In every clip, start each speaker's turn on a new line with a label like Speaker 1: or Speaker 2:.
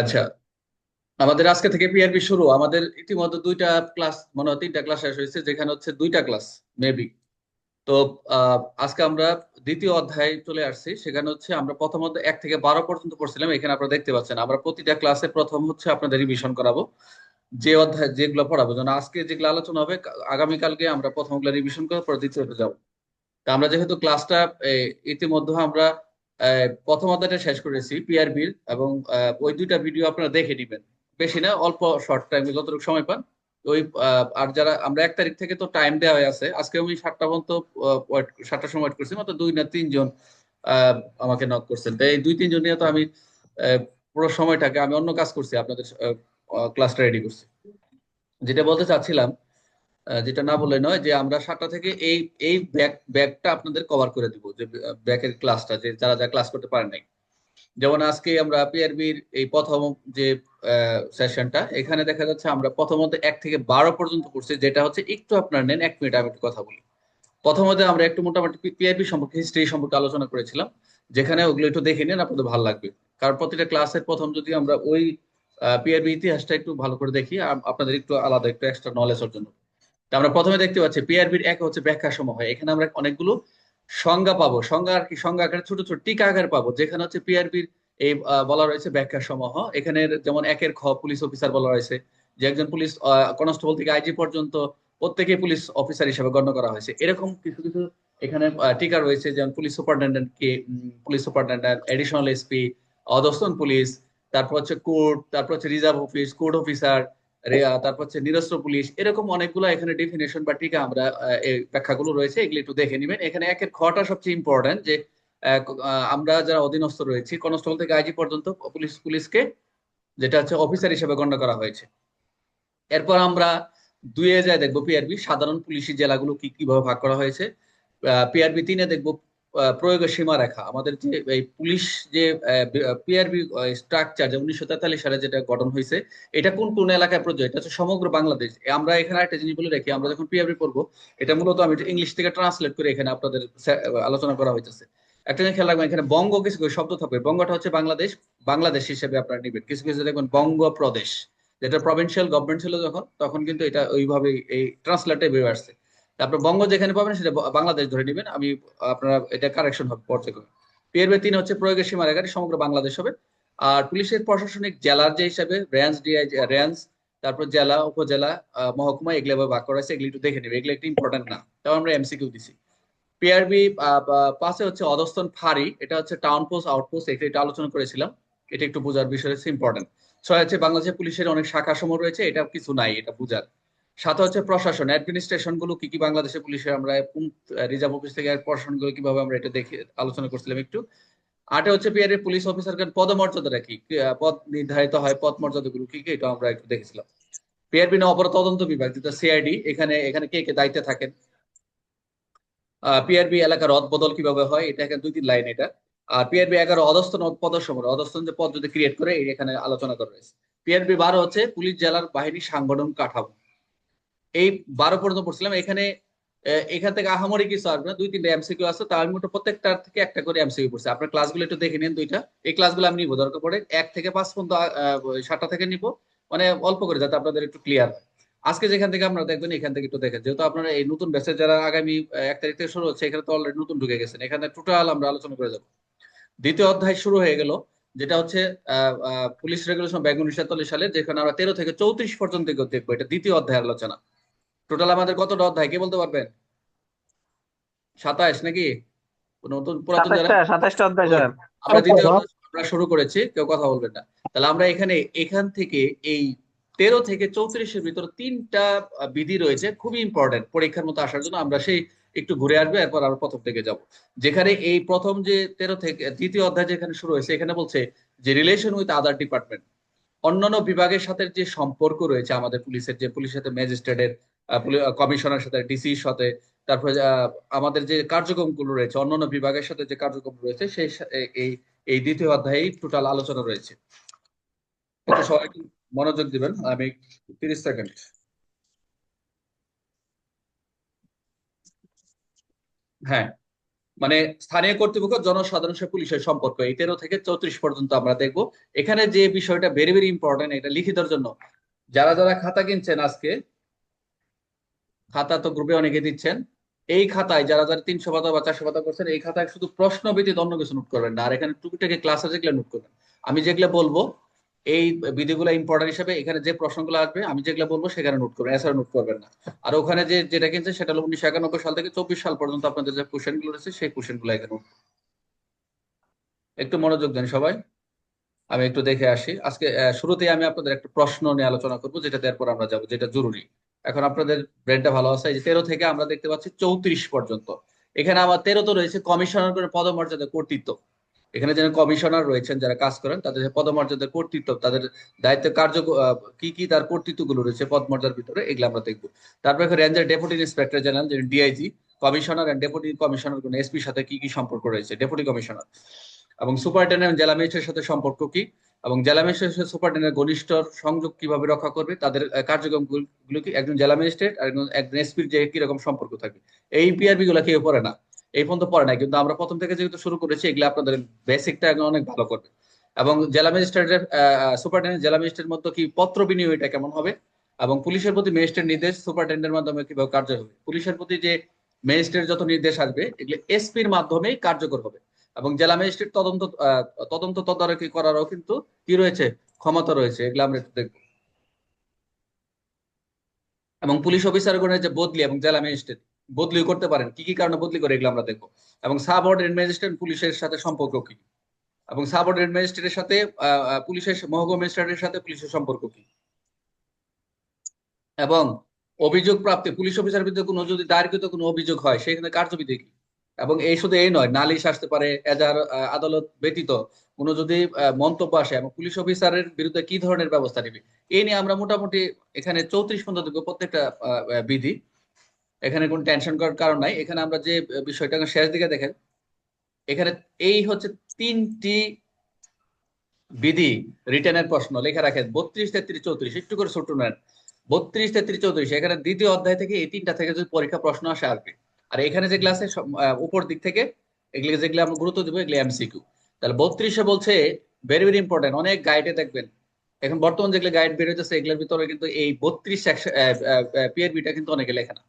Speaker 1: আচ্ছা আমাদের আজকে থেকে পিআরবি শুরু। আমাদের ইতিমধ্যে দুইটা ক্লাস, মনে হয় তিনটা ক্লাস শেষ হয়েছে, যেখানে হচ্ছে দুইটা ক্লাস মেবি তো আজকে আমরা দ্বিতীয় অধ্যায় চলে আসছি। সেখানে হচ্ছে আমরা প্রথমত এক থেকে বারো পর্যন্ত পড়ছিলাম, এখানে আপনারা দেখতে পাচ্ছেন। আমরা প্রতিটা ক্লাসে প্রথম হচ্ছে আপনাদের রিভিশন করাবো। যে অধ্যায়, যেগুলো পড়াবো, যেন আজকে যেগুলো আলোচনা হবে আগামীকালকে আমরা প্রথমগুলো রিভিশন করে পরে দ্বিতীয়টা যাব। তা আমরা যেহেতু ক্লাসটা ইতিমধ্যে আমরা প্রথম অধ্যায়টা শেষ করেছি পিআরবির এবং ওই দুইটা ভিডিও আপনারা দেখে নিবেন। বেশি না, অল্প শর্ট টাইমে যতটুকু সময় পান। ওই আর যারা, আমরা এক তারিখ থেকে তো টাইম দেওয়া হয়ে আছে, আজকে আমি সাতটা পর্যন্ত সাতটার সময় wait করছি, মাত্র দুই না তিনজন আমাকে নক করছেন। তো এই দুই, তিনজন নিয়ে তো আমি পুরো সময়টাকে আমি অন্য কাজ করছি, আপনাদের ক্লাসটা রেডি করছি। যেটা বলতে চাচ্ছিলাম যেটা না বলে নয় যে আমরা সাতটা থেকে এই এই ব্যাক ব্যাকটা আপনাদের কভার করে দিব, যে ব্যাকের ক্লাসটা যে যারা যারা ক্লাস করতে পারেন নাই। যেমন আজকে আমরা পিআরবির এই প্রথম যে সেশনটা এখানে দেখা যাচ্ছে আমরা প্রথমত এক থেকে বারো পর্যন্ত করছি, যেটা হচ্ছে একটু আপনার নেন, এক মিনিট আমি একটু কথা বলি। প্রথমত আমরা একটু মোটামুটি পিআরবি সম্পর্কে হিস্ট্রি সম্পর্কে আলোচনা করেছিলাম, যেখানে ওগুলো একটু দেখে নেন, আপনাদের ভালো লাগবে। কারণ প্রতিটা ক্লাসের প্রথম যদি আমরা ওই পিআরবি ইতিহাসটা একটু ভালো করে দেখি আপনাদের একটু আলাদা, একটু এক্সট্রা নলেজ অর্জন হবে। আমরা প্রথমে দেখতে পাচ্ছি পিআরবির এক হচ্ছে ব্যাখ্যা সমূহ এখানে আমরা অনেকগুলো সংজ্ঞা পাবো। সংজ্ঞা আর কি? সংজ্ঞা আকারে ছোট ছোট টিকা আকারে পাবো। যেখানে হচ্ছে পিআরবির এই বলা রয়েছে ব্যাখ্যা সমূহ এখানে যেমন একের খ পুলিশ অফিসার বলা রয়েছে। যে একজন পুলিশ কনস্টেবল থেকে আইজি পর্যন্ত প্রত্যেকে পুলিশ অফিসার হিসেবে গণ্য করা হয়েছে। এরকম কিছু কিছু এখানে টিকা রয়েছে যেমন পুলিশ সুপারিনটেন্ডেন্ট কে পুলিশ সুপারিনটেন্ডেন্ট এডিশনাল এসপি অধস্তন পুলিশ, তারপর হচ্ছে কোর্ট, তারপর হচ্ছে রিজার্ভ অফিস, কোর্ট অফিসার তারপর হচ্ছে নিরস্ত্র পুলিশ, এরকম অনেকগুলো এখানে ডেফিনেশন বা টিকা আমরা ব্যাখ্যাগুলো রয়েছে, এগুলো একটু দেখে নেবেন। এখানে একের খটা সবচেয়ে ইম্পর্টেন্ট যে আমরা যারা অধীনস্থ রয়েছি, কনস্টেবল থেকে আইজি পর্যন্ত পুলিশ, পুলিশকে যেটা হচ্ছে অফিসার হিসেবে গণ্য করা হয়েছে। এরপর আমরা দুইয়ে যায় দেখব পিআরবি সাধারণ পুলিশি জেলাগুলো কি, কীভাবে ভাগ করা হয়েছে। পিআরবি তিনে দেখব প্রয়োগের সীমারেখা আমাদের যে এই পুলিশ যে পিআরবি স্ট্রাকচার যে উনিশশো তেতাল্লিশ সালে যেটা গঠন হয়েছে, এটা কোন কোন এলাকায় প্রযোজ্য? এটা হচ্ছে সমগ্র বাংলাদেশ। আমরা এখানে একটা জিনিস বলে রাখি, আমরা যখন পিআরবি করব এটা মূলত আমি ইংলিশ থেকে ট্রান্সলেট করে এখানে আপনাদের আলোচনা করা হইতেছে। একটা জিনিস খেয়াল রাখবেন, এখানে বঙ্গ কিছু শব্দ থাকবে। বঙ্গটা হচ্ছে বাংলাদেশ বাংলাদেশ হিসেবে আপনারা নেবেন। কিছু কিছু দেখবেন, বঙ্গ প্রদেশ। যেটা প্রভিন্সিয়াল গভর্নমেন্ট ছিল যখন, তখন কিন্তু এটা ওইভাবে এই ট্রান্সলেটে বেরিয়ে আসছে। তারপর বঙ্গ যেখানে পাবেন সেটা বাংলাদেশ ধরে নেবেন। আমি, আপনারা, এটা কারেকশন হবে পর্যায়ক্রমে পিএরবি তিন হচ্ছে প্রয়োগের সীমারেখাটি, সমগ্র বাংলাদেশ হবে। আর পুলিশের প্রশাসনিক জেলার যে হিসাবে রেঞ্জ ডিআই রেঞ্জ, তারপর জেলা, উপজেলা মহকুমা, এগুলো ভাগ করা আছে এগুলো একটু দেখে নেবে। এগুলো একটু ইম্পর্টেন্ট না। তাও আমরা এমসিকিউ দিছি। পিআরবি পাশে হচ্ছে অধস্তন ফারি এটা হচ্ছে টাউন পোস্ট আউটপোস্ট এটা একটু আলোচনা করেছিলাম। এটা একটু বোঝার বিষয় হচ্ছে ইম্পর্টেন্ট ছয় হচ্ছে বাংলাদেশের পুলিশের অনেক শাখা সমূহ রয়েছে এটা কিছু নাই, এটা বোঝার। সাথে হচ্ছে প্রশাসন অ্যাডমিনিস্ট্রেশনগুলো কি কি বাংলাদেশের পুলিশের আমরা রিজার্ভ অফিস থেকে প্রশাসনগুলো কীভাবে আমরা এটা দেখে আলোচনা করছিলাম একটু। আটে হচ্ছে পিআর পুলিশ অফিসার পদমর্যাদাটা কি? পদ নির্ধারিত হয় পদ মর্যাদা গুলো কি কি? এটা আমরা একটু দেখেছিলাম। পিআরবি না অপরাধ তদন্ত বিভাগ, যেটা সিআইডি এখানে এখানে কে কে দায়িত্বে থাকেন? পিআরবি এলাকার রদ বদল কীভাবে হয়? এটা এখানে দুই তিন লাইন এটা। আর পিআরবি এগারো অধস্তন পদসমূহ অধস্তন যে পদ যদি ক্রিয়েট করে এখানে আলোচনা করা হয়েছে। পিআরবি বারো হচ্ছে পুলিশ জেলার বাহিনী সাংগঠন কাঠামো। এই বারো পর্যন্ত পড়ছিলাম। এখানে এখান থেকে আহামরি কিছু আসবে না। দুই, তিনটা এমসিকিউ আছে। তার মধ্যে প্রত্যেকটার থেকে একটা করে এমসিকিউ পড়ছে। আপনার ক্লাসগুলো একটু দেখে নিন দুইটা। এই ক্লাসগুলো আমি নিবো। দরকার পড়ে এক থেকে পাঁচ পর্যন্ত সাতটা থেকে নিব। মানে অল্প করে যাতে আপনাদের একটু ক্লিয়ার হয়। আজকে যেখান থেকে আপনারা দেখবেন, এখান থেকে একটু দেখেন। যেহেতু আপনারা এই নতুন ব্যাচে যারা আগামী এক তারিখ থেকে শুরু হচ্ছে, এখানে তো অলরেডি নতুন ঢুকে গেছেন। এখানে টোটাল আমরা আলোচনা করে যাব। দ্বিতীয় অধ্যায় শুরু হয়ে গেল, যেটা হচ্ছে পুলিশ রেগুলেশন ব্যাগ উনিশশো সাতচল্লিশ সালে, যেখানে আমরা তেরো থেকে চৌত্রিশ পর্যন্ত দেখব। এটা দ্বিতীয় অধ্যায়ের আলোচনা। টোটাল আমাদের কতটা অধ্যায় কে বলতে পারবেন? সাতাশ নাকি? নতুন পুরাতন যারা
Speaker 2: সাতাশটা সাতাশটা অধ্যায়
Speaker 1: আমরা দ্বিতীয় আমরা শুরু করেছি কেউ কথা বলবেন না। তাহলে আমরা এখানে এখান থেকে এই তেরো থেকে চৌত্রিশের ভিতরে তিনটা বিধি রয়েছে খুবই ইম্পর্টেন্ট পরীক্ষার মতো আসার জন্য আমরা সেই একটু ঘুরে আসব এরপর আমরা প্রথম থেকে যাব। যেখানে এই প্রথম যে তেরো থেকে দ্বিতীয় অধ্যায় যেখানে শুরু হয়েছে এখানে বলছে যে রিলেশন উইথ আদার ডিপার্টমেন্ট অন্যান্য বিভাগের সাথে যে সম্পর্ক রয়েছে আমাদের পুলিশের যে পুলিশের সাথে ম্যাজিস্ট্রেটের কমিশনার সাথে, ডিসির সাথে, তারপরে আমাদের যে কার্যক্রমগুলো রয়েছে, অন্যান্য বিভাগের সাথে যে কার্যক্রম রয়েছে সেই এই এই দ্বিতীয় অধ্যায়ে টোটাল আলোচনা রয়েছে। একটু সবাই মনোযোগ দিবেন, আমি তিরিশ সেকেন্ড। হ্যাঁ মানে স্থানীয় কর্তৃপক্ষ, জনসাধারণ সাথে পুলিশের সম্পর্ক, এই তেরো থেকে চৌত্রিশ পর্যন্ত আমরা দেখব। এখানে যে বিষয়টা ভেরি ভেরি ইম্পর্টেন্ট এটা লিখিতর জন্য, যারা যারা খাতা কিনছেন আজকে খাতা তো গ্রুপে অনেকে দিচ্ছেন। এই খাতায় যারা যারা তিনশো পাতা বা চারশো পাতা করছেন, এই খাতায় শুধু প্রশ্ন ব্যতীত অন্য কিছু নোট করবেন না। আর এখানে টুকিটাকি ক্লাসে যেগুলো নোট করবেন। আমি যেগুলো বলব, এই বিধিগুলো ইম্পর্টেন্ট হিসেবে এখানে যে প্রশ্নগুলো আসবে, আমি যেগুলো বলব সেখানে নোট করবেন এছাড়া নোট করবেন না। আর ওখানে যে যেটা কিনছে সেটা হলো উনিশশো একানব্বই সাল থেকে চব্বিশ সাল পর্যন্ত আপনাদের যে কোশ্চেনগুলো রয়েছে, সেই কোশ্চেনগুলো এখানে একটু মনোযোগ দেন সবাই। আমি একটু দেখে আসি। আজকে শুরুতেই আমি আপনাদের একটা প্রশ্ন নিয়ে আলোচনা করব, যেটা এরপর আমরা যাব, যেটা জরুরি। এখন আপনাদের ব্রেনটা ভালো আছে। যে তেরো থেকে আমরা দেখতে পাচ্ছি চৌত্রিশ পর্যন্ত। এখানে আবার তেরো তো রয়েছে কমিশনার করে পদমর্যাদা কর্তৃত্ব। এখানে যারা কমিশনার রয়েছেন, যারা কাজ করেন, তাদের পদমর্যাদা কর্তৃত্ব, তাদের দায়িত্ব কার্য কি কি তার কর্তৃত্বগুলো রয়েছে পদমর্যাদার ভিতরে, এগুলো আমরা দেখব। তারপরে রেঞ্জের ডেপুটি ইন্সপেক্টর জেনারেল যিনি DIG commissioner and deputy commissioner কোন এসপির সাথে কি কি সম্পর্ক রয়েছে? ডেপুটি কমিশনার এবং সুপারিনটেন্ডেন্ট জেলা ম্যাজিস্ট্রেটের সাথে সম্পর্ক কি? এবং জেলা ম্যাজিস্ট্রেট সুপারিনটেন্ডেন্ট ঘনিষ্ঠ সংযোগ কীভাবে রক্ষা করবে তাদের আহ, কার্যক্রমগুলো কি? একজন জেলা ম্যাজিস্ট্রেট আর একজন এসপির যে কীরকম সম্পর্ক থাকে এই পিআরবি গুলো কেউ পড়ে না। এই পর্যন্ত পড়ে না কিন্তু আমরা প্রথম থেকে যেহেতু শুরু করেছি এগুলো আপনাদের বেসিকটা অনেক ভালো করবে। এবং জেলা ম্যাজিস্ট্রেটের সুপারিনটেন্ডেন্ট জেলা ম্যাজিস্ট্রেটের মধ্যে কি পত্র বিনিময়টা কেমন হবে? এবং পুলিশের প্রতি ম্যাজিস্ট্রেট নির্দেশ সুপারিনটেন্ডেন্টের মাধ্যমে কীভাবে কার্য হবে? পুলিশের প্রতি যে ম্যাজিস্ট্রেট যত নির্দেশ আসবে এগুলো এসপির মাধ্যমেই কার্যকর হবে। এবং জেলা ম্যাজিস্ট্রেট তদন্ত তদন্ত তদারকি করারও কিন্তু কি রয়েছে? ক্ষমতা রয়েছে, এগুলো আমরা একটু দেখব। এবং পুলিশ অফিসারগণের যে বদলি এবং জেলা ম্যাজিস্ট্রেট বদলি করতে পারেন। কি কি কারণে বদলি করে এগুলো আমরা দেখব। এবং সাব অর্ডিনেট ম্যাজিস্ট্রেট পুলিশের সাথে সম্পর্ক কি? এবং সাব অর্ডিনেট ম্যাজিস্ট্রেটের সাথে পুলিশের মহকুমা ম্যাজিস্ট্রেটের সাথে পুলিশের সম্পর্ক কি? এবং অভিযোগ প্রাপ্তি পুলিশ অফিসার বিরুদ্ধে কোনো যদি দায়েরকৃত কোনো অভিযোগ হয়, সেখানে কার্যবিধি কি? এবং এই শুধু এই নয়, নালিশ আসতে পারে এজার আদালত ব্যতীত কোনো যদি মন্তব্য আসে এবং পুলিশ অফিসারের বিরুদ্ধে কি ধরনের ব্যবস্থা নেবে? এই নিয়ে আমরা মোটামুটি এখানে চৌত্রিশ পর্যন্ত প্রত্যেকটা বিধি। এখানে কোনো টেনশন করার কারণ নাই। এখানে আমরা যে বিষয়টা শেষ দিকে দেখেন, এখানে এই হচ্ছে তিনটি বিধি রিটার্নের প্রশ্ন লেখা রাখেন, বত্রিশ, তেত্রিশ, চৌত্রিশ, একটু করে ছোট নেন। বত্রিশ, তেত্রিশ, চৌত্রিশ, এখানে দ্বিতীয় অধ্যায় থেকে এই তিনটা থেকে যদি পরীক্ষা প্রশ্ন আসে আসবে আর এখানে যে ক্লাসে উপর দিক থেকে, এগুলো যেগুলো আমরা গুরুত্ব দেবো, এগুলো এমসিকিউ তাহলে বত্রিশে বলছে ভেরি ভেরি ইম্পর্টেন্ট অনেক গাইডে দেখবেন। এখন বর্তমান যেগুলো গাইড বের হইতেছে, এগুলোর ভিতরে কিন্তু এই বত্রিশ পিআরবিটা কিন্তু অনেকে লেখে না।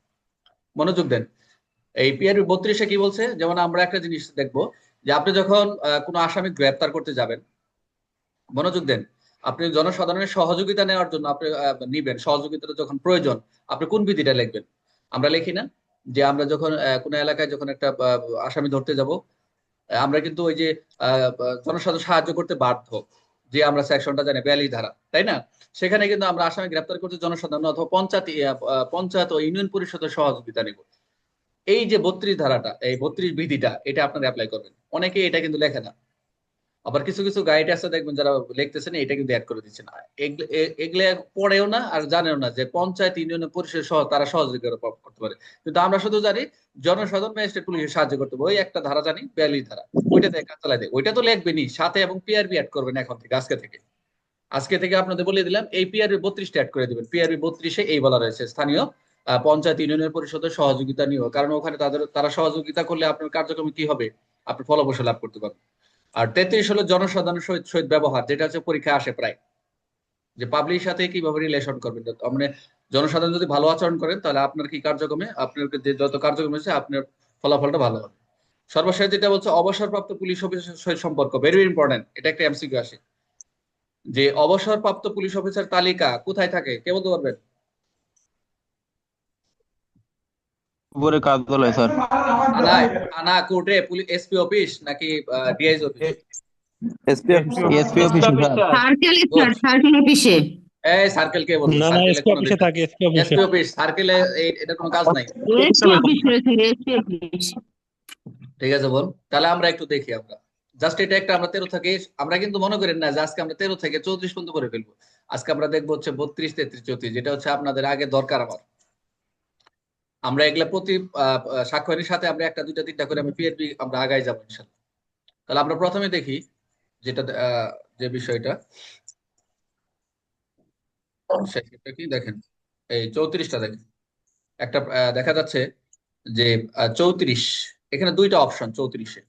Speaker 1: মনোযোগ দেন। এই পিআরবি বত্রিশে কি বলছে? যেমন আমরা একটা জিনিস দেখব, যে আপনি যখন কোনো আসামি গ্রেপ্তার করতে যাবেন, মনোযোগ দেন। আপনি জনসাধারণের সহযোগিতা নেওয়ার জন্য আপনি নিবেন। সহযোগিতার যখন প্রয়োজন, আপনি কোন বিধিটা লিখবেন? আমরা লিখি না। যে আমরা যখন কোনো এলাকায় যখন একটা আসামি ধরতে যাব আমরা কিন্তু ওই যে জনসাধারণ সাহায্য করতে বাধ্য যে আমরা সেকশনটা জানি বিয়াল্লিশ ধারা, তাই না? সেখানে কিন্তু আমরা আসামি গ্রেপ্তার করতে জনসাধারণ অথবা পঞ্চায়েত পঞ্চায়েত ও ইউনিয়ন পরিষদের সহযোগিতা নিব। এই যে বত্রিশ ধারাটা, এই বত্রিশ বিধিটা, এটা আপনারা অ্যাপ্লাই করবেন। অনেকে এটা কিন্তু লেখে না। আবার কিছু কিছু গাইড আছে, দেখবেন যারা লিখতেছেন এটা কিন্তু অ্যাড করে দিচ্ছে না। এগুলো- পড়েও না আর জানেও না যে পঞ্চায়েত ইউনিয়ন পরিষদ সহ তারা সহযোগিতা করতে পারে। কিন্তু আমরা শুধু জানি জনসাধারণ ম্যাজিস্ট্রেট পুলিশের সাহায্য করতে পারে ওই একটা ধারা জানি, বিয়াল্লিশ ধারা। ওইটা কাজ চালাই দেয়। ওইটা তো লিখবেনই। সাথে এবং পিআরবি অ্যাড করবেন এখন থেকে, আজকে থেকে। আজকে থেকে আপনাদের বলে দিলাম, এই পিআরবি বত্রিশটা অ্যাড করে দিবেন। পিআরবি বত্রিশে এই বলা রয়েছে, স্থানীয় পঞ্চায়েত, ইউনিয়নের পরিষদের সহযোগিতা নিয়েও। কারণ ওখানে তাদের, তারা সহযোগিতা করলে আপনার কার্যক্রম কি হবে? আপনি ফলপ্রসূ লাভ করতে পারবেন। আর তেত্রিশ হলো জনসাধারণের সহিত সহিত ব্যবহার, যেটা হচ্ছে পরীক্ষা আসে প্রায়। যে পাবলিকের সাথে কীভাবে রিলেশন করবেন? মানে জনসাধারণ যদি ভালো আচরণ করেন তাহলে আপনার কি কার্যক্রমে? আপনার যে যত কার্যক্রম আছে আপনার ফলাফলটা ভালো হবে। সর্বশেষ যেটা বলছে, অবসরপ্রাপ্ত পুলিশ অফিসার সহিত সম্পর্ক। ভেরি ইম্পর্টেন্ট এটা একটা এমসিকিউ আসে। যে অবসরপ্রাপ্ত পুলিশ অফিসার তালিকা কোথায় থাকে? কে বলতে পারবেন?
Speaker 2: উপরে কার্যালয় স্যার।
Speaker 1: থানায় থানা কোর্টে পুলিশ এসপি অফিস নাকি ডিআইজি অফিস?
Speaker 2: এসপি এসপি অফিসে
Speaker 3: সার্কেলে স্যার সার্কেল অফিসে?
Speaker 1: এই সার্কেল কে বলছে
Speaker 4: না না এসপি অফিসে থাকে এসপি অফিসে।
Speaker 1: এসপি অফিস সার্কেলে এটা কোনো কাজ নাই।
Speaker 3: এসপি অফিস রয়েছে এসপি অফিস।
Speaker 1: ঠিক আছে বল। তাহলে আমরা একটু দেখি আমরা। জাস্ট এটা একটা আমরা তেরো থেকে আমরা কিন্তু মনে করেন না যে আজকে আমরা তেরো থেকে চৌত্রিশ পর্যন্ত করে ফেলব। আজকে আমরা দেখব হচ্ছে বত্রিশ তেত্রিশ চৌত্রিশ যেটা হচ্ছে আপনাদের আগে দরকার আমার। আমরা এগুলা প্রতি সাক্ষরের সাথে আমরা একটা, দুইটা, তিনটা করে আমি পিএনবি আমরা আগাই যাব ইনশাল্লাহ। তাহলে আমরা প্রথমে দেখি যেটা যে বিষয়টা। সেটা কি দেখেন, এই চৌত্রিশটা দেখেন। একটা দেখা যাচ্ছে যে চৌত্রিশ, এখানে দুইটা অপশন চৌত্রিশে।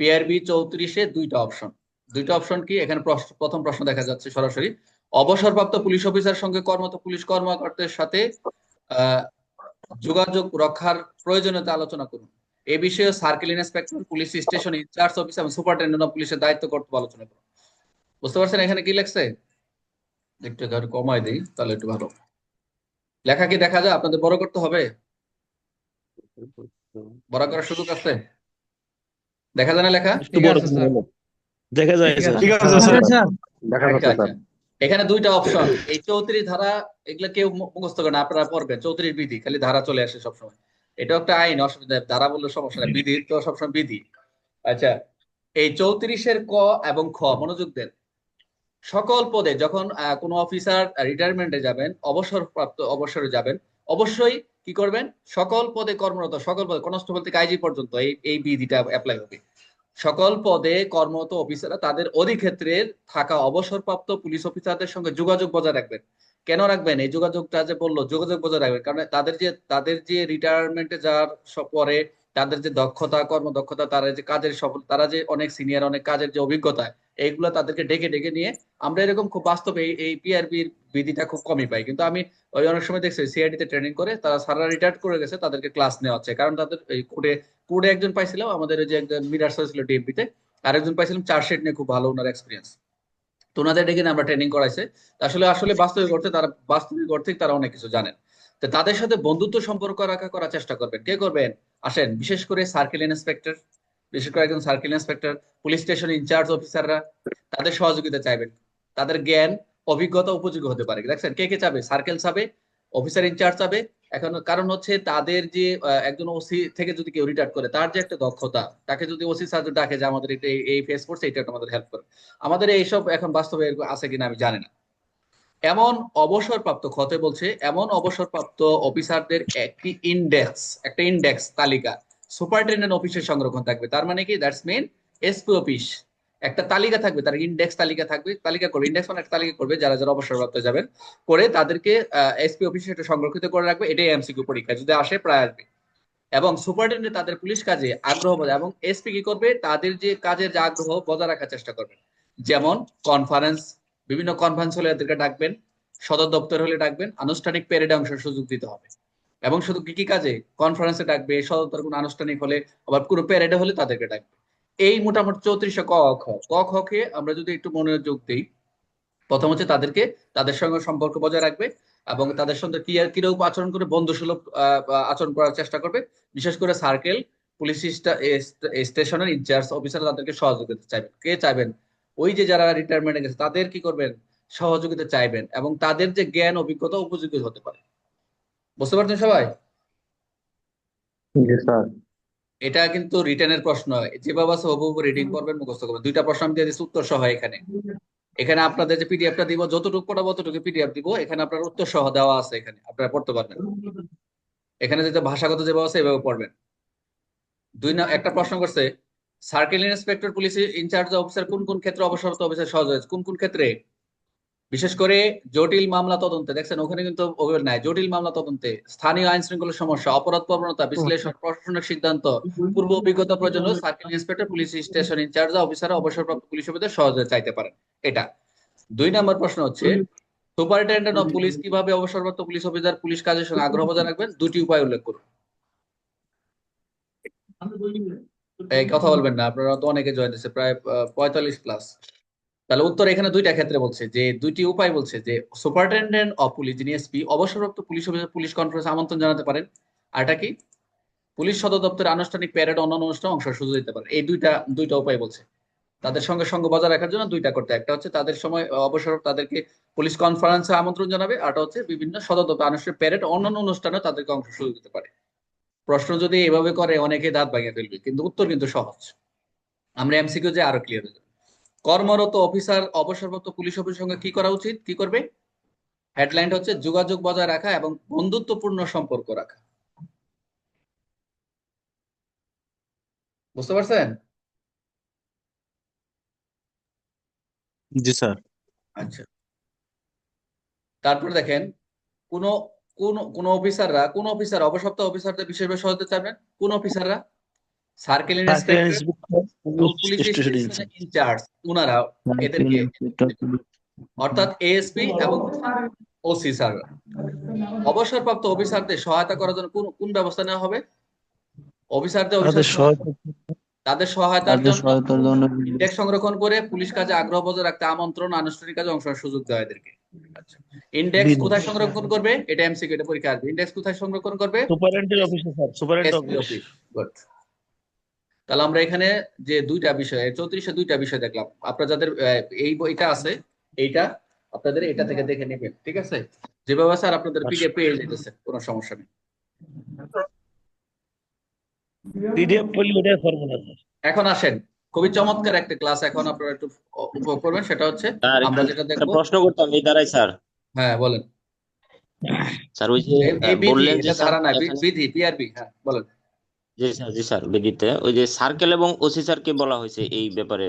Speaker 1: পিআরবি চৌত্রিশে দুইটা অপশন। দুইটা অপশন কি? এখানে প্রথম প্রশ্ন দেখা যাচ্ছে সরাসরি। অবসরপ্রাপ্ত পুলিশ অফিসার সঙ্গে কর্মরত পুলিশ কর্মকর্তার সাথে যোগাযোগ রক্ষার প্রয়োজনীয়তা আলোচনা করুন। এ বিষয়ে circle inspector police station incharge officer এবং সুপারিনটেন্ডেন্ট অফ পুলিশের দায়িত্ব কর্তব্য আলোচনা করুন। বুঝতে পারছেন এখানে কি লেখছে? একটু কমাই দিই তাহলে একটু ভালো। লেখা কি দেখা যায়? আপনাদের বড় করতে হবে? বড় করার সুযোগ আছে? দেখা যায় না লেখা।
Speaker 4: দেখা যায় স্যার
Speaker 5: ঠিক আছে স্যার।
Speaker 6: দেখা যাচ্ছে। স্যার।
Speaker 1: এখানে দুইটা অপশন এই চৌত্রিশ ধারা এগুলা কেউ মুখস্থ করে না, আপনারা পড়বেন। চৌত্রিশ বিধি, খালি ধারা চলে আসে সবসময়। এটা একটা আইন, অসুবিধা ধারা বললে সমস্যা নেই। বিধি, তো সবসময় বিধি। আচ্ছা এই চৌত্রিশের ক এবং খ, মনোযোগ দেন। সকল পদে যখন কোনো অফিসার রিটায়ারমেন্টে যাবেন, অবসরপ্রাপ্ত অবসরে যাবেন, অবশ্যই কি করবেন? সকল পদে কর্মরত, সকল পদে, কনস্টেবল থেকে আইজি পর্যন্ত এই এই বিধিটা অ্যাপ্লাই হবে। সকল পদে কর্মরত অফিসাররা তাদের অধিক্ষেত্রের থাকা অবসরপ্রাপ্ত পুলিশ অফিসারদের সঙ্গে যোগাযোগ বজায় রাখবেন। কেন রাখবেন? এই যোগাযোগটা যে বলল, যোগাযোগ বজায় রাখবেন। কারণ তাদের যে তাদের যে রিটায়ারমেন্টে যাওয়ার পরে তাদের যে দক্ষতা, কর্মদক্ষতা, তারা যে কাজের সফল, তারা যে অনেক সিনিয়র অনেক কাজের যে অভিজ্ঞতা এইগুলো তাদেরকে ডেকে ডেকে নিয়ে আমরা এরকম খুব বাস্তবে এই- পিআরবির বিধিটা খুব কমই পাই। কিন্তু আমি ওই অনেক সময় দেখছি সিআইডি তে ট্রেনিং করে তারা সারা রিটায়ার করে গেছে, তাদেরকে ক্লাস নেওয়া হচ্ছে। কারণ তাদের এই কোডে কোডে একজন পাইছিলাম, আমাদের যে একজন মিরার ছিল ডিএমপি তে, আরেকজন পাইছিলাম চার্জশিট নিয়ে খুব ভালো ওনার এক্সপিরিয়েন্স তো ওনাদের ডেকে আমরা ট্রেনিং করাইছে। আসলে আসলে বাস্তবিক অর্থে তারা, বাস্তবিক অর্থে তারা অনেক কিছু জানেন। তো তাদের সাথে বন্ধুত্ব সম্পর্ক রাখা, করার চেষ্টা করবেন। কে করবেন? আসেন, বিশেষ করে সার্কেল ইন্সপেক্টর বিশেষ করে একজন circle inspector, police station incharge অফিসাররা তাদের সহযোগিতা চাইবেন। তাদের জ্ঞান, অভিজ্ঞতা উপযোগী হতে পারে। দেখছেন, কে কে চাবে? সার্কেল চাবে, অফিসার ইনচার্জ চাবে। এখন কারণ হচ্ছে তাদের যে একজন ওসি থেকে যদি কেউ রিটায়ার করে, তার যে একটা দক্ষতা, তাকে যদি ওসি স্যার ডাকে যে আমাদের এটা, এই- ফেস করছে এটা আমাদের হেল্প করে। আমাদের এইসব এখন বাস্তবে আছে কিনা আমি জানি না। এমন অবসরপ্রাপ্ত খতে বলছে, এমন অবসরপ্রাপ্ত অফিসারদের একটি ইন্ডেক্স একটা ইন্ডেক্স তালিকা সুপারিনটেন্ডেন্ট অফিসে সংরক্ষণ থাকবে। তার মানে কি? দ্যাটস মিন এসপি অফিস একটা তালিকা থাকবে, তার ইন্ডেক্স তালিকা থাকবে, তালিকা করবে ইন্ডেক্স মানে একটা তালিকা করবে, যারা যারা অবসরপ্রাপ্ত যাবেন, করে তাদেরকে এসপি অফিসে এটা সংরক্ষিত করে রাখবে, এটাই এমসিকিউ পরীক্ষা, যদি আসে প্রায় আসবে এবং সুপারিনটেন্ডেন্ট তাদের পুলিশ কাজে আগ্রহ বজায় এবং এসপি কি করবে? তাদের যে কাজের যে আগ্রহ, বজায় রাখার চেষ্টা করবে। যেমন কনফারেন্স বিভিন্ন কনফারেন্স হলে এদেরকে ডাকবেন, সদর দপ্তর হলে ডাকবেন, আনুষ্ঠানিক প্যারেডে অংশের সুযোগ দিতে হবে। এবং শুধু কি কি কাজে? কনফারেন্সে ডাকবে সদর কোনো আনুষ্ঠানিক হলে, আবার কোনো প্যারেডে হলে তাদেরকে ডাকবে। এই মোটামুটি চৌত্রিশে ক খ। ক খ কে আমরা যদি একটু মনোযোগ দিই, প্রথম হচ্ছে তাদেরকে, তাদের সঙ্গে সম্পর্ক বজায় রাখবে এবং তাদের সঙ্গে কি আর, কীরকম আচরণ করে বন্ধুসুলভ আচরণ করার চেষ্টা করবে। বিশেষ করে সার্কেল পুলিশ স্টেশনের ইনচার্জ অফিসার তাদেরকে সহযোগিতা চাইবেন কে চাইবেন? ওই যে যারা রিটায়ারমেন্টে গেছে, তাদের কি করবেন? সহযোগিতা চাইবেন এবং তাদের যে জ্ঞান, অভিজ্ঞতা উপযোগী হতে পারে। বুঝতে পারছেন সবাই?
Speaker 6: স্যার।
Speaker 1: এটা কিন্তু রিটার্নের প্রশ্ন। যেভাবে আছে হুবহু রিডিং করবেন মুখস্থ করবেন। দুইটা প্রশ্ন আমি দিয়ে দিচ্ছি উত্তর সহ এখানে। এখানে আপনাদের যে পিডিএফটা দিব যতটুকু পড়াবো ততটুকু পিডিএফ দিব। এখানে আপনার উত্তর সহ দেওয়া আছে এখানে। আপনারা পড়তে পারবেন। এখানে যেটা ভাষাগত যেভাবে আছে এভাবে পড়বেন। দুই না একটা প্রশ্ন করছে circle inspector police incharge officer কোন কোন ক্ষেত্রে অবসরপ্রাপ্ত অফিসার সহজ হয়েছে? কোন কোন ক্ষেত্রে? বিশেষ করে জটিল মামলা তদন্তে দেখছেন ওখানে কিন্তু নাই। জটিল মামলা তদন্তে স্থানীয় আইন শৃঙ্খলা সমস্যা অপরাধ প্রবণতা বিশ্লেষণ প্রশাসনিক সিদ্ধান্ত পূর্ব অভিজ্ঞতা প্রয়োজন circle inspector police station incharge officer অবসরপ্রাপ্ত পুলিশ অফিসার সহজে চাইতে পারেন। এটা। দুই নম্বর প্রশ্ন হচ্ছে সুপারিনটেন্ডেন্ট অফ পুলিশ কীভাবে অবসরপ্রাপ্ত পুলিশ অফিসার পুলিশ কাজের সঙ্গে আগ্রহ বজায় রাখবেন? দুটি উপায় উল্লেখ করুন। এই কথা বলবেন না আপনারা তো অনেকে জয়েন দিচ্ছে প্রায় পঁয়তাল্লিশ প্লাস তাহলে উত্তর এখানে দুইটা ক্ষেত্রে বলছে, যে দুইটি উপায় বলছে যে সুপারিনটেন্ডেন্ট অফ পুলিশ, যিনি এসপি, অবসরপ্রাপ্ত পুলিশ অফিসার, পুলিশ কনফারেন্স আমন্ত্রণ জানাতে পারেন। আরটা কি? পুলিশ সদর দপ্তরের আনুষ্ঠানিক প্যারেড অন্যান্য অনুষ্ঠান অংশ সুযোগ দিতে পারেন এই দুইটা দুইটা উপায় বলছে। তাদের সঙ্গে সঙ্গ বজায় রাখার জন্য দুইটা করতে একটা হচ্ছে তাদের সময় অবসর, তাদেরকে পুলিশ কনফারেন্সে আমন্ত্রণ জানাবে। আরটা হচ্ছে বিভিন্ন সদর দপ্তর আনুষ্ঠানিক প্যারেড অন্যান্য অনুষ্ঠানে তাদেরকে অংশ সুযোগ দিতে পারে। প্রশ্ন যদি এভাবে করে, অনেকে দাঁত ভাঙিয়ে ফেলবে, কিন্তু উত্তর কিন্তু সহজ। আমরা এমসিকিউ যে আরও ক্লিয়ার হয়ে কর্মরত অফিসার অবসরপ্রাপ্ত পুলিশ অফিসের সঙ্গে কি করা উচিত? কি করবে? হেডলাইন হচ্ছে যোগাযোগ বজায় রাখা এবং বন্ধুত্বপূর্ণ সম্পর্ক রাখা। বুঝতে পারছেন?
Speaker 4: জি স্যার।
Speaker 1: আচ্ছা। তারপরে দেখেন কোন কোন কোন অফিসাররা কোন অফিসার অবসপ্ত অফিসারদের বিশেষভাবে সহায়তা চাইবেন কোন অফিসাররা? সার্কেল ইন্সপেক্টর পুলিশ ইনচার্জ ওনারা এদেরকে অর্থাৎ এএসপি এবং ওসি স্যার অবসরপ্রাপ্ত অফিসারদের সহায়তা করার জন্য কোন কোন ব্যবস্থা নেওয়া হবে? অফিসারদের
Speaker 4: তাদের সহায়তা
Speaker 1: সহায়তার জন্য ইন্ডেক্স সংরক্ষণ করে পুলিশ কাজে আগ্রহ বজায় রাখতে আমন্ত্রণ আনুষ্ঠানিক কাজে অংশ সুযোগ দেওয়া এদেরকে। ইন্ডেক্স কোথায় সংরক্ষণ করবে? এটা এমসিকিউ এটা পরীক্ষা আসবে ইন্ডেক্স কোথায় সংরক্ষণ করবে?
Speaker 4: সুপারেন্টের অফিসে sir superintendent office
Speaker 1: office good তাহলে আমরা এখানে যে দুইটা বিষয় চৌত্রিশে দুইটা বিষয় দেখলাম। আপনার যাদের এই বইটা আছে এইটা আপনাদের এটা থেকে দেখে নেবেন ঠিক আছে? যেভাবে স্যার আপনাদের। পিডিএফ পেয়ে যেতেছে কোনো সমস্যা নেই।
Speaker 4: পিডিএফ ওটাই পারব
Speaker 1: এখন আসেন খুবই চমৎকার একটা ক্লাস এখন আপনারা একটু উপভোগ করবেন সেটা হচ্ছে আমরা যেটা দেখব
Speaker 5: প্রশ্ন করতাম এই দ্বারাই স্যার।
Speaker 1: হ্যাঁ বলেন।
Speaker 5: স্যার ওই যে বললেন যে
Speaker 1: এটা ধারা না বিধি পিআরবি হ্যাঁ বলেন।
Speaker 5: জি স্যার জি স্যার বিদিতে ওই যে সার্কেল এবং ওসি স্যারকে বলা হয়েছে এই ব্যাপারে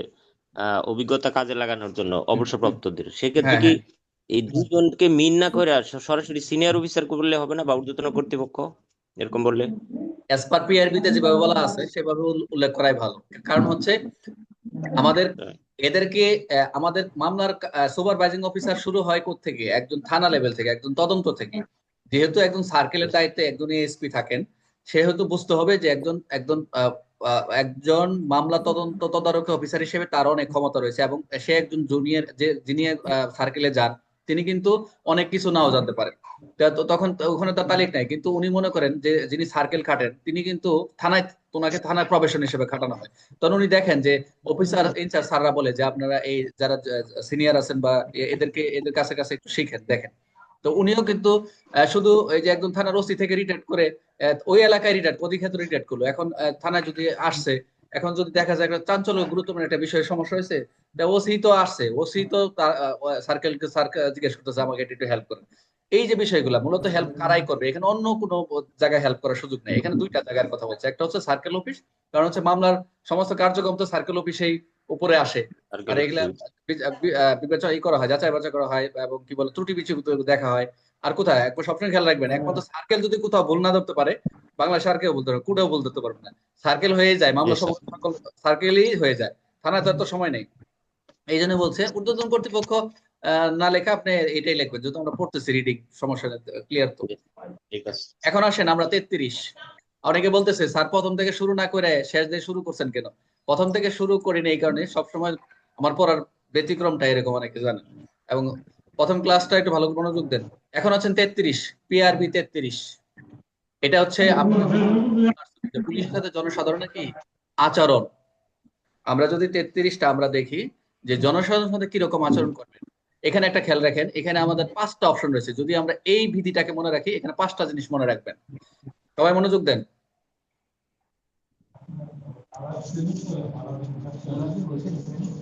Speaker 5: আহ, অভিজ্ঞতা কাজে লাগানোর জন্য অবসরপ্রাপ্তদের। সেক্ষেত্রে
Speaker 1: হ্যাঁ,
Speaker 5: কি এই দুজনকে মিন না করে সরাসরি সিনিয়র অফিসার করলে হবে না বা ঊর্ধ্বতন কর্তৃপক্ষ? এরকম বললে?
Speaker 1: অ্যাজ পার পিআরবিতে যেভাবে বলা আছে সেভাবে উল্লেখ করাই ভালো। কারণ হচ্ছে আমাদের এদেরকে আহ, আমাদের মামলার সুপারভাইজিং অফিসার শুরু হয় থেকে একজন থানা লেভেল থেকে একজন তদন্ত থেকে। যেহেতু একজন সার্কেলের দায়িত্বে একজন এএসপি থাকেন সেহেতু বুঝতে হবে যে একজন একজন একজন মামলা তদন্ত তদারকি অফিসার হিসেবে তার অনেক ক্ষমতা রয়েছে এবং সে একজন জুনিয়র যে যিনি সার্কেলে যান, তিনি কিন্তু অনেক কিছু নাও জানতে পারেন। তখন ওখানে তার তালিক নাই, কিন্তু উনি মনে করেন যে যিনি সার্কেল খাটেন, তিনি কিন্তু থানায়, ওনাকে থানায় প্রবেশন হিসেবে খাটানো হয়। তখন উনি দেখেন যে অফিসার ইনচার্জ স্যাররা বলে যে আপনারা এই যারা সিনিয়র আছেন বা এদেরকে, এদের কাছে কাছে একটু শিখেন, দেখেন। তো উনিও কিন্তু শুধু এই যে একজন থানার ওসি থেকে রিটায়ার করে ওই এলাকায় রিটায়ার প্রতি ক্ষেত্রে রিটায়ার করল। এখন থানায় যদি আসছে, এখন যদি দেখা যায় একটা চাঞ্চল্য গুরুত্বপূর্ণ একটা বিষয়ের সমস্যা হয়েছে ওসি তো আসছে, ওসি তো সার্কেলকে স্যার জিজ্ঞেস করতেছে আমাকে একটু হেল্প করেন। এই যে বিষয়গুলো, মূলত হেল্প কারাই করবে? এখানে অন্য কোনো জায়গায় হেল্প করার সুযোগ নেই। এখানে দুইটা জায়গার কথা বলছে। একটা হচ্ছে সার্কেল অফিস কারণ হচ্ছে মামলার সমস্ত কার্যক্রম তো সার্কেল অফিসেই উপরে আসে। আর এগুলা বিবেচনা করা হয় যাচাই বাছাই করা হয় এবং কি বলে ত্রুটি বিচ্যুতি দেখা হয়। আর কোথায়? একবার সবসময় খেয়াল রাখবেন একমাত্র সার্কেল যদি কোথাও ভুল না ধরতে পারে বাংলা সার্কেল বলতে পারবে কুটাও বলতে ধরতে পারবে না। সার্কেল হয়ে যায় মামলা. সকল সার্কেলই হয়ে যায়। থানায় তো সময় নেই। এই জন্য বলছে ঊর্ধ্বতন কর্তৃপক্ষ আহ, না লেখা আপনি এটাই লিখবেন যেহেতু আমরা পড়তেছি রিডিং সমস্যা ক্লিয়ার তো।
Speaker 5: ঠিক আছে।
Speaker 1: এখন আসেন আমরা তেত্রিশ। অনেকে বলতেছে স্যার প্রথম থেকে শুরু না করে শেষ দিয়ে শুরু করছেন কেন? প্রথম থেকে শুরু করিনি এই কারণে, সবসময় আমার পড়ার ব্যতিক্রমটা এরকম অনেকে জানে। এবং প্রথম ক্লাসটা একটু ভালো করে মনোযোগ দেন। এখন আছেন তেত্রিশ পিআরবি তেত্রিশ। এটা হচ্ছে পুলিশের সাথে জনসাধারণের কি আচরণ। আমরা যদি তেত্রিশটা আমরা দেখি, যে জনসাধারণের সাথে কীরকম আচরণ করবেন। এখানে একটা খেয়াল রাখেন, এখানে আমাদের পাঁচটা অপশন রয়েছে। যদি আমরা এই বিধিটাকে মনে রাখি, এখানে পাঁচটা জিনিস মনে রাখবেন। সবাই মনোযোগ দেন। Arab Semis, Arab Infrastructure.